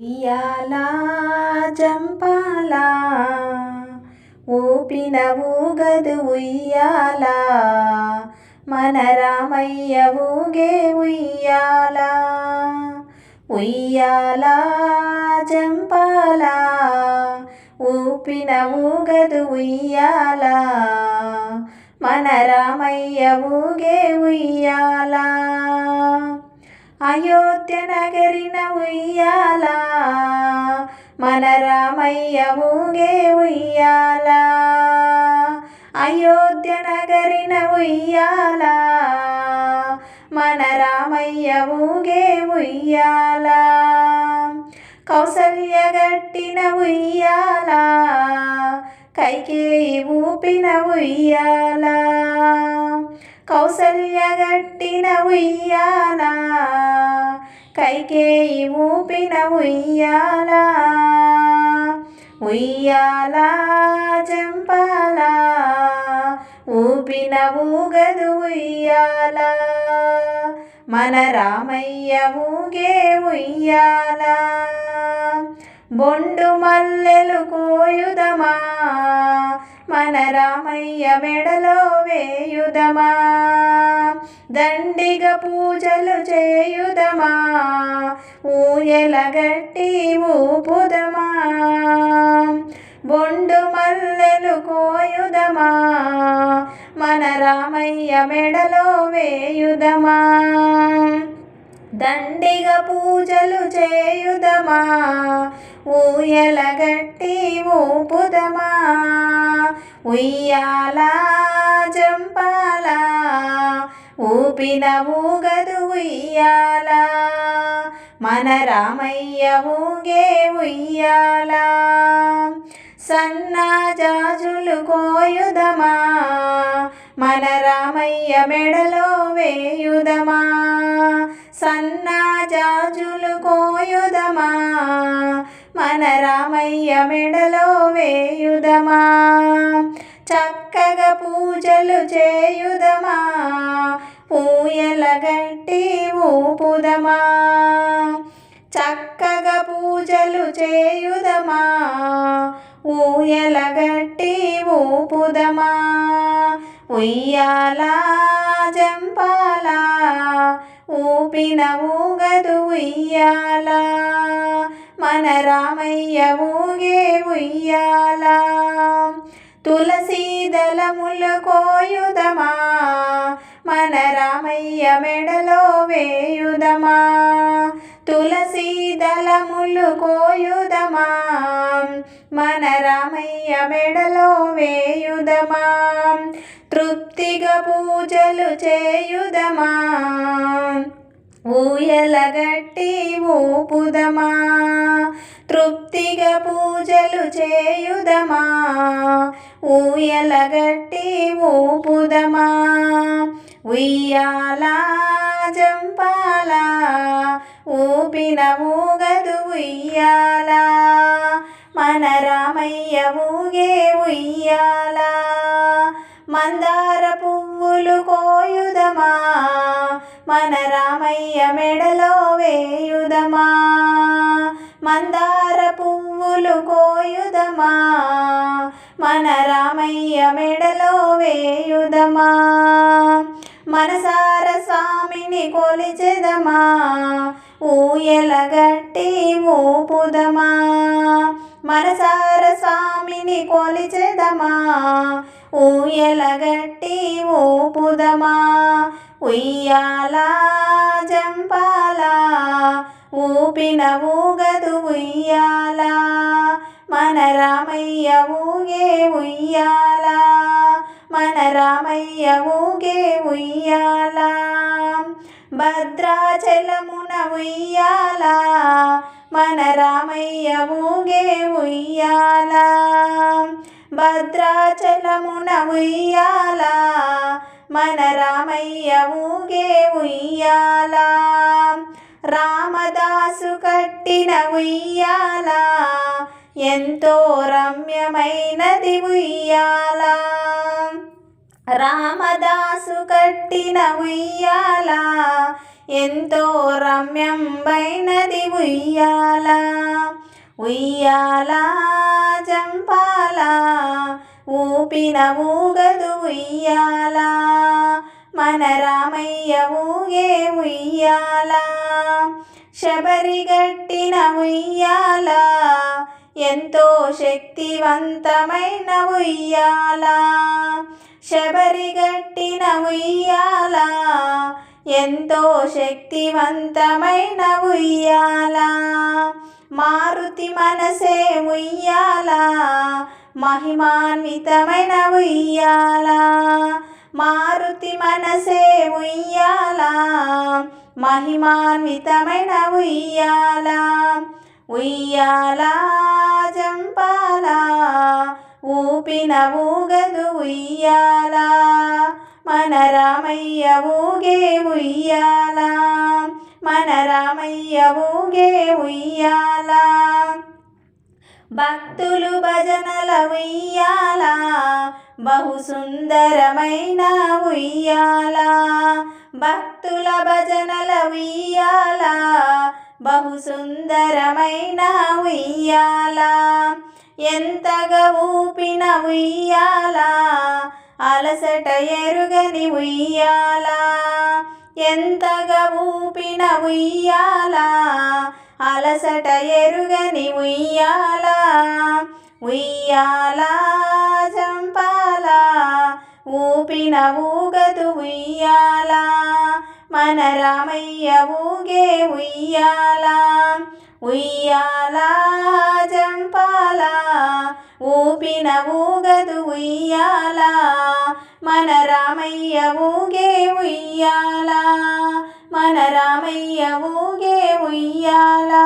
ఇయాలా చంపాలా? ఊపిన ఊగదు ఉయ్యాలా? మన రామయ్య ఊగే ఉయ్యాలా? ఉయ్యాలా చంపాలా? ఊపిన ఊగదు ఉయ్యాలా? మన రామయ్య ఊగే ఉయ్యాలా? అయోధ్య నగరిన ఉయ్యాలా మన రామయ్య ఊగే ఉయ్యాలా. అయోధ్య నగరిన ఉయ్యాలా మన రామయ్య ఊగే ఉయ్యాలా. కౌసల్య గట్టిన ఉయ్యాలా కైకేయి ఊపిన ఉయ్యాలా. కౌసల్య గట్టిన ఉయ్యాలా కైకేయి ఊపిన ఉయ్యాలా. ఉయ్యాలా జంపాలా ఊపిన ఊగదు ఉయ్యాలా. మన రామయ్య ఊగే ఉయ్యాలా. బొండు మల్లెలు కోయుదమా మన రామయ్య మెడలో వేయుదమా? దండిగ పూజలు చేయుదమా? ఊయల గట్టి ఊపుదమా? బొండు మల్లెలు కోయుదమా? మన రామయ్య మెడలో వేయుదమా? దండిగ పూజలు చేయుదమా? ఊయలగట్టి ఊపుదమా ఉయ్యాలా జంపాలా ఊపిన ఊగదు ఉయ్యాలా. మన రామయ్య ఊగే ఉయ్యాలా. సన్న జాజులు కోయుదమా? మన రామయ్య మెడలో వేయుదమా? సన్న జాజులు కోయుదమా? మన రామయ్య మెడలో వేయుదమా? చక్కగా పూజలు చేయుదమా? పూయల గట్టి ఊపుదమా? చక్కగా పూజలు చేయుదమా? ఊయల గట్టి ఊపుదమా? ఉయ్యాలా జంపాలా? ఊపిన ఊగదు ఉయ్యాలా? మన రామయ్య ఊగే ఉయ్యాల. తులసీదళములు కోయుదమా? మన రామయ్య మెడలో వేయుదమా? తులసీదళములు కోయుదమా? మన రామయ్య మెడలో వేయుదమా? తృప్తిగా పూజలు చేయుదమా? ఊయలగట్టి ఊపుదమా తృప్తిగా పూజలు చేయుదమా? ఊయలగట్టి ఊపుదమా ఉయ్యాలా జంపాలా? ఊపిన ఊగదు ఉయ్యాలా? మన రామయ్య ఊగే ఉయ్యాలా? మందార పువ్వులు కోయుదమా? మన రామయ్య మెడలో వేయుదమా? మందార పువ్వులు కోయుదమా? మన రామయ్య మెడలో వేయుదమా? మనసార స్వామిని కొలిచెదమా? ఊయలగట్టి ఊపుదమా? మనసార స్వామిని కొలిచెదమా? ఊయలగట్టి ఊపుదమా? ఉయ్యాలా జంపాలా ఊపిన ఊగదు ఉయ్యాలా మన రామయ్య ఊగే ఉయ్యాలా మన రామయ్య ఊగే ఉయ్యాలా. భద్రాచలమున ఉయ్యాలా మన రామయ్య ఊగే ఉయ్యాలా. భద్రాచలమున ఉయ్యాలా మన రామయ్య ఊగే ఉయ్యాలా. రామదాసు కట్టిన ఉయ్యాలా. ఎంతో రమ్యమైనది ఉయ్యాలా. రామదాసు కట్టిన ఉయ్యాల. ఎంతో రమ్యం వైనది ఉయ్యాల. ఉయ్యాల చంపా ఊపిన ఊగదు ఉయ్యాల. మన రామయ్య ఊగే ఉయ్యాల. శబరిగట్టిన ఉయ్యాల. ఎంతో శక్తివంతమైన ఉయ్యాల. శబరిగట్టిన ఉయ్యాల. ఎంతో శక్తివంతమైన ఉయ్యాల. మారుతి మనసే ఉయ్యాల. మహిమాన్వితమైన ఉయ్యాల మారుతి మనసే ఉయ్యాల మహిమాన్వితమైన ఉయ్యాల ఉయ్యాల జంపాల ఊపిన ఊగదు ఉయ్యాల మన రామయ్య ఊగే ఉయ్యాల మన రామయ్య ఊగే ఉయ్యాల. భక్తులు భజనల ఉయ్యాల బహు సుందరమైన ఉయ్యాల. భక్తుల భజనల ఉయ్యాల బహు సుందరమైన ఉయ్యాల. ఎంతగా ఊపిన ఉయ్యాల అలసట ఎరుగని ఉయ్యాల. ఎంతగా ఊపిన ఉయ్యాల అలసట ఎరుగని ఉయ్యాల ఉయ్యాల చంపాల? ఊపిన ఊగదు ఉయ్యాల? మన రామయ్య ఊగే ఉయ్యాల? ఉయ్యాల చంపాల? ఊపిన ఊగదు ఉయ్యాల? మన రామయ్య ఊగే ఉయ్యాల? మన రామయ్య ఊగే ఉయ్యాలా.